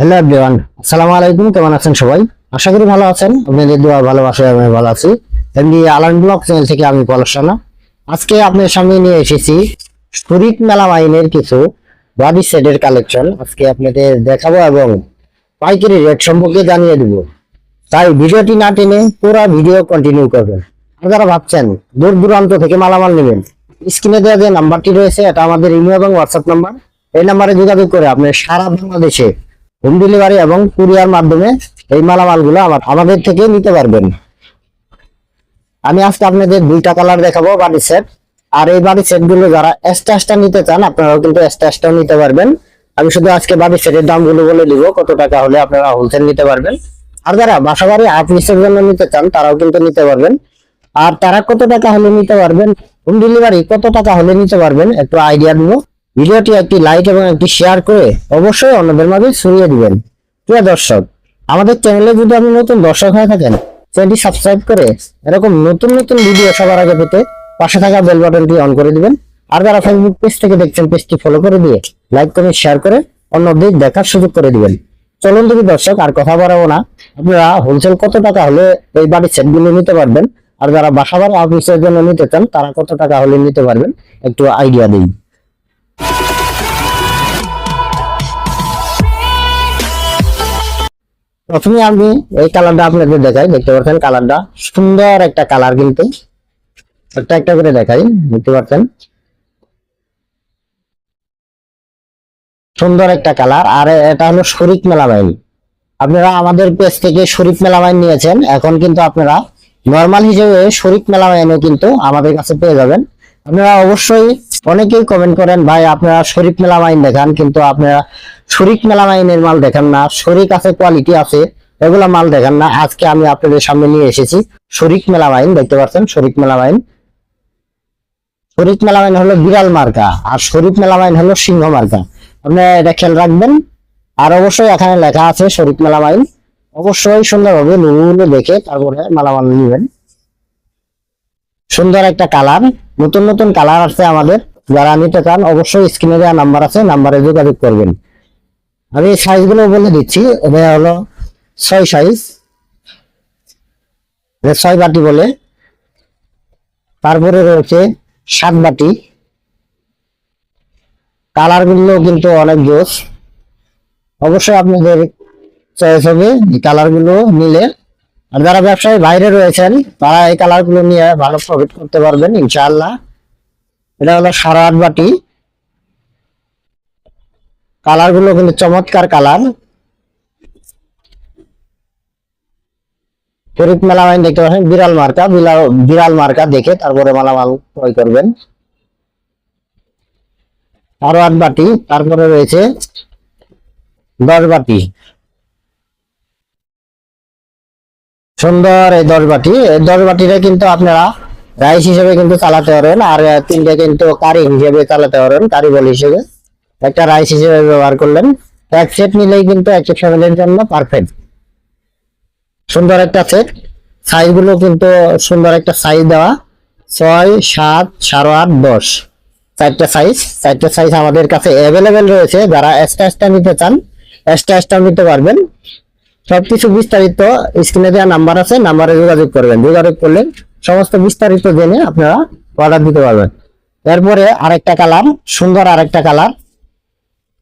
Hello everyone, আসসালামু আলাইকুম, কেমন আছেন সবাই? আশা করি ভালো আছেন। আপনাদের দোয়া, ভালোবাসায় আমি ভালো আছি। এমনি আলান ব্লগ চ্যানেল থেকে আমি পলাশানা। আজকে আপনার সামনে নিয়ে এসেছি শরীফ মেলা মাইনের কিছু বডি সেটের কালেকশন আজকে আপনাদের দেখাবো এবং পাইকারি রেট সম্পর্কে জানিয়ে দিব। তাই ভিডিওটি না টেনে পুরো ভিডিও কন্টিনিউ করবেন। যারা ভাবছেন, দূর দূরান্ত থেকে মালামাল নেবেন। স্ক্রিনে দেওয়া যে নাম্বারটি রয়েছে, এটা আমাদের ইমেল এবং হোয়াটসঅ্যাপ নাম্বার। এই নাম্বারে যোগাযোগ করে আপনি সারা বাংলাদেশে হোম ডেলিভারি এবং কুরিয়ার মাধ্যমে এই মালামালগুলো আমার আমাদের থেকে নিতে পারবেন। আমি আজকে আপনাদের দুইটা কালার দেখাবো বাড়ি সেট আর এই বাড়ি সেটগুলো যারা এক্সট্রা এক্সট্রা নিতে চান, আপনারাও কিন্তু এক্সট্রা এক্সট্রা নিতে পারবেন। আমি শুধু আজকে বাড়ি সেটের দামগুলো বলে দিব, কত টাকা হলে আপনারা হোলসেল নিতে পারবেন। আর যারা বাসা বাড়ি আট পিসের জন্য নিতে চান, তারাও কিন্তু নিতে পারবেন। আর তারা কত টাকা হলে নিতে পারবেন? হোম ডেলিভারি কত টাকা হলে নিতে পারবেন? একটু আইডিয়া দিব ভিডিওটি একটি লাইক এবং একটি শেয়ার করে অবশ্যই অন্যদের মাঝে ছড়িয়ে দিবেন। প্রিয় দর্শক, আমাদের চ্যানেলে যদি আপনি নতুন দর্শক হয়ে থাকেন চ্যানেলটি সাবস্ক্রাইব করে এরকম নতুন নতুন ভিডিও সবার আগে পেতে পাশে থাকা বেল বাটনটি অন করে দিবেন। আর যারা ফেসবুক পেজ থেকে দেখছেন পেজটি ফলো করে দিয়ে লাইক করে শেয়ার করে অন্যদের দেখার সুযোগ করে দিবেন। চলুন দেখি দর্শক, আর কথা বাড়াবো না। আপনারা হোলসেল কত টাকা হলে এই বাড়ির সেটগুলো নিতে পারবেন? আর যারা বাসা বাড়ি অফিসের জন্য নিতে চান, তারা কত টাকা হলে নিতে পারবেন? একটু আইডিয়া দিই প্রথমে আমি এই কালারটা আপনাদের দেখাই, দেখতে পাচ্ছেন কালারটা? সুন্দর একটা কালার কিন্তু। একটা একটা করে দেখাই, দেখতে পাচ্ছেন সুন্দর একটা কালার। আর এটা হলো শরিক মেলামাইন। আপনারা আমাদের পেজ থেকে শরিক মেলামাইন নিয়েছেন। এখন কিন্তু আপনারা নর্মাল হিসেবে শরিক মেলামাইনও কিন্তু আমাদের কাছে পেয়ে যাবেন। আপনারা অবশ্যই অনেকেই কমেন্ট করেন, ভাই, আপনারা শরিক মেলামাইন দেখান, কিন্তু আপনারা শরিক মেলামাইনের মাল দেখান না। শরিক আছে কোয়ালিটি আছে, এগুলা মাল দেখান না। আজকে আমি আপনাদের সামনে নিয়ে এসেছি শরিক মেলামাইন, দেখতে পাচ্ছেন? শরিক মেলামাইন। শরিক মেলামাইন হলো বিড়াল মার্কা, আর শরিক মেলামাইন হলো সিংহ মার্কা। আপনি এটা খেয়াল রাখবেন। আর অবশ্যই এখানে লেখা আছে শরিক মেলামাইন। অবশ্যই সুন্দরভাবে লুগুলো দেখে তারপরে মালামাল নেবেন। সুন্দর একটা কালার, নতুন নতুন কালার আছে আমাদের। যারা নিতে চান, অবশ্যই স্ক্রিনে দেওয়া নাম্বার আছে নাম্বারে যোগাযোগ করবেন। আমি সাইজগুলো বলে দিচ্ছি, এটা হলো ছয় সাইজ ছয় বাটি বলে। তারপরে রয়েছে সাত বাটি। কালারগুলো কিন্তু অনেক জোস। অবশ্যই আপনাদের চয়েস হবে এই কালারগুলো নিলে। আর যারা ব্যবসায়ী বাইরে রয়েছেন, তারা এই কালারগুলো নিয়ে ভালো প্রফিট করতে পারবেন, ইনশাআল্লাহ। এটা হলো সাড়ে আট বাটি। কালারগুলো কিন্তু চমৎকার কালার। শরীফ মেলামাইন দেখতে পাচ্ছেন, বিড়াল মার্কা বিড়াল মার্কা দেখে তারপরে মালামাল ক্রয় করবেন। আরও আট বাটি, তারপরে রয়েছে দশ বাটি। সুন্দর এই দশ বাটি। এই দশ বাটিটা কিন্তু আপনারা রাইস হিসেবে কিন্তু চালাতে পারেন, আর তিনটে কিন্তু কারি হিসেবে চালাতে পারেন, কারি বল হিসেবে। একটা রাইস হিসেবে ব্যবহার করলেন। এক সেট নিলেই কিন্তু একশো ফ্যামিলির জন্য পারফেক্ট সুন্দর একটা সেট। সাইজগুলো কিন্তু সুন্দর একটা সাইজ দেওয়া। ছয়, সাত, সাড়ে আট, দশ। চারটা সাইজ চারটা সাইজ আমাদের কাছে অ্যাভেলেবেল রয়েছে। যারা এক্সট্রা এক্সট্রা নিতে চান এক্সট্রা এক্সট্রা নিতে পারবেন। সবকিছু বিস্তারিত স্ক্রিনে দেওয়া নাম্বার আছে নাম্বারে যোগাযোগ করবেন। যোগাযোগ করলে সমস্ত বিস্তারিত জেনে আপনারা অর্ডার দিতে পারবেন। এরপরে আরেকটা কালার সুন্দর আরেকটা কালার।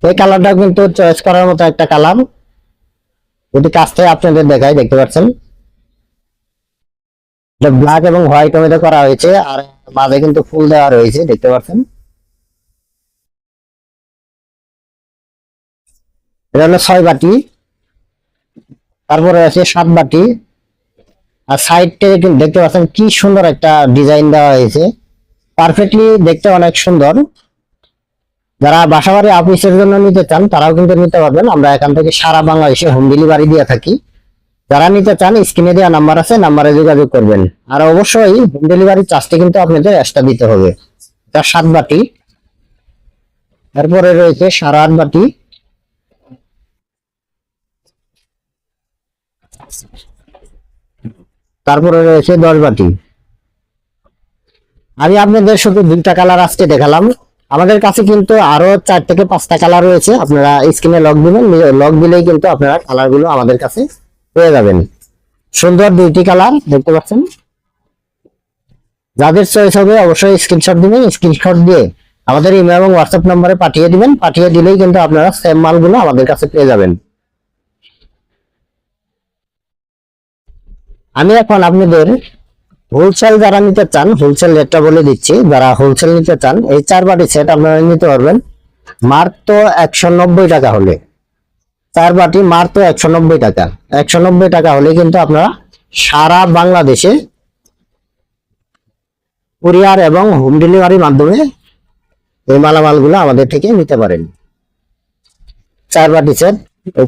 এই কালারটা কিন্তু চয়েস করার মতো একটা কালার এটি কাছ আপনাদের দেখাই, দেখতে পাচ্ছেন। এটা ব্ল্যাক এবং হোয়াইট মধ্যে করা হয়েছে, আর মাঝে কিন্তু ফুল দেওয়া রয়েছে, দেখতে পাচ্ছেন। এটা হলো ছয় বাটি। তারপরে আছে সাত বাটি। আর সাইড থেকে দেখতে পাচ্ছেন কি সুন্দর একটা ডিজাইন দেওয়া হয়েছে। পারফেক্টলি দেখতে অনেক সুন্দর। যারা বাসাবাড়ি অফিসের জন্য নিতে চান, তারাও কিন্তু নিতে পারবেন। আমরা এখান থেকে সারা বাংলাদেশে হোম ডেলিভারি দিয়ে থাকি। যারা নিতে চান, স্ক্রিনে দেওয়া নাম্বার আছে নাম্বারে যোগাযোগ করবেন। আর অবশ্যই হোম ডেলিভারি চার্জটি কিন্তু আপনাদের এক্সট্রা দিতে হবে। তার সাত বাটি। তারপরে রয়েছে সাড়ে আট বাটি। তারপরে রয়েছে দশ বাটি। আমি আপনাদের শুধু দুইটা কালার আজকে দেখালাম। আমাদের কাছে কিন্তু আরও চার থেকে পাঁচটা কালার রয়েছে। আপনারা স্ক্রিনে লক দিবেন। লক দিলেই কিন্তু আপনারা কালারগুলো আমাদের কাছে পেয়ে যাবেন। সুন্দর দুইটি কালার, দেখতে পাচ্ছেন? যাদের চয়েস হবে অবশ্যই স্ক্রিনশট দিবেন। স্ক্রিনশট দিয়ে আমাদের ইমেল এবং হোয়াটসঅ্যাপ নম্বরে পাঠিয়ে দিবেন। পাঠিয়ে দিলেই কিন্তু আপনারা সেম মালগুলো আমাদের কাছে পেয়ে যাবেন। আমি এখন আপনাদের হোলসেল যারা নিতে চান হোলসেল রেটটা বলে দিচ্ছি, যারা হোলসেল নিতে চান, এই চার বাটি সেট আপনারা নিতে পারবেন। মাত্র একশো নব্বই টাকা হলে। চার বাটি মাত্র একশো নব্বই টাকা। একশো নব্বই টাকা হলে কিন্তু আপনারা সারা বাংলাদেশে কুরিয়ার এবং হোম ডেলিভারির মাধ্যমে এই মালামালগুলো আমাদের থেকে নিতে পারেন। চার বাটি সেট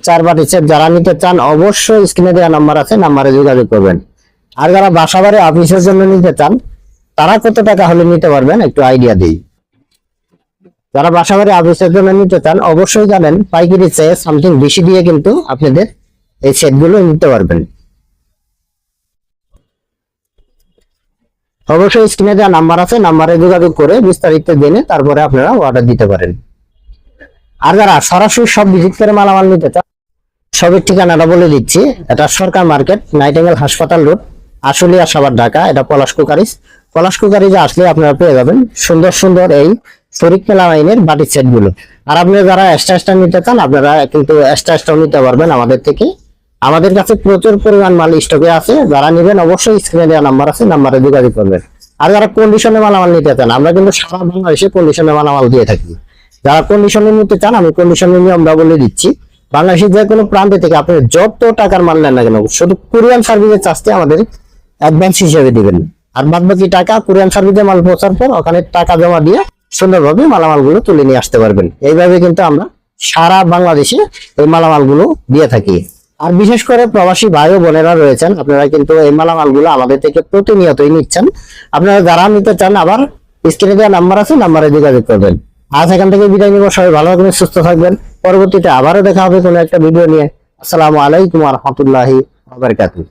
চার বাটি সেট যারা নিতে চান, অবশ্যই স্ক্রিনে দেওয়া নাম্বার আছে নাম্বারে যোগাযোগ করবেন। আর যারা বাসা বাড়ি অফিসের জন্য নিতে চান, তারা কত টাকা হলে নিতে পারবেন, একটু আইডিয়া দিই। যারা বাসা বাড়ি অফিসের জন্য নিতে চান, অবশ্যই জানেন, পাইকারি চেয়ে সামথিং বেশি দিয়ে কিন্তু আপনাদের এই সেটগুলো নিতে পারবেন। অবশ্যই স্ক্রিনে দেওয়া নাম্বার আছে নাম্বারে যোগাযোগ করে বিস্তারিত জেনে তারপরে আপনারা অর্ডার দিতে পারেন। আর যারা সরাসরি সব ভিজিট করে মালামাল নিতে চান, সবের ঠিকানাটা বলে দিচ্ছি। এটা সরকার মার্কেট, নাইটেঙ্গেল হাসপাতাল রোড, আশুলিয়া সাবার ঢাকা। এটা পলাশ কুকারিস পলাশ কুকারিজে আসলে আপনারা পেয়ে যাবেন সুন্দর সুন্দর এই শরিক মেলা আইনের বাটির সেটগুলো আর আপনারা যারা এক্সট্রা এক্সট্রা নিতে চান, আপনারা কিন্তু এক্সট্রা এক্সট্রা নিতে পারবেন আমাদের থেকে। আমাদের কাছে প্রচুর পরিমাণ মাল স্টকে আছে। যারা নেবেন অবশ্যই স্ক্রিনে দেওয়া নাম্বার আছে নাম্বারে যোগাযোগ করবেন। আর যারা কন্ডিশনে মালামাল নিতে চান, আমরা কিন্তু সারা বাংলাদেশে কন্ডিশনে মালামাল দিয়ে থাকি। যারা কন্ডিশনে নিতে চান, আমি কন্ডিশনের আমরা বলে দিচ্ছি। বাংলাদেশের যে কোনো প্রান্তে থেকে আপনি যত টাকার মাল নেন না কেন, শুধু কুরিয়ান সার্ভিসের চার্জটি আমাদের অ্যাডভান্স হিসেবে দিবেন। আর বাদ বাকি টাকা কুরিয়ান সার্ভিসে মাল পৌঁছার পর ওখানে টাকা জমা দিয়ে সুন্দরভাবে মালামালগুলো তুলে নিয়ে আসতে পারবেন। এইভাবে কিন্তু আমরা সারা বাংলাদেশে এই মালামালগুলো দিয়ে থাকি। আর বিশেষ করে প্রবাসী ভাই ও বোনেরা রয়েছেন, আপনারা কিন্তু এই মালামালগুলো আমাদের থেকে প্রতিনিয়তই নিচ্ছেন। আপনারা যারা নিতে চান, আবার স্ক্রিনে দেওয়া নাম্বার আছে নাম্বারে যোগাযোগ করবেন। আজ এখান থেকে বিদায় নিব। সবাই ভালো থাকবেন, সুস্থ থাকবেন। পরবর্তীতে আবারও দেখা হবে কোনো একটা ভিডিও নিয়ে। আসসালামু আলাইকুম রহমতুল্লাহি বারাকাতুহু।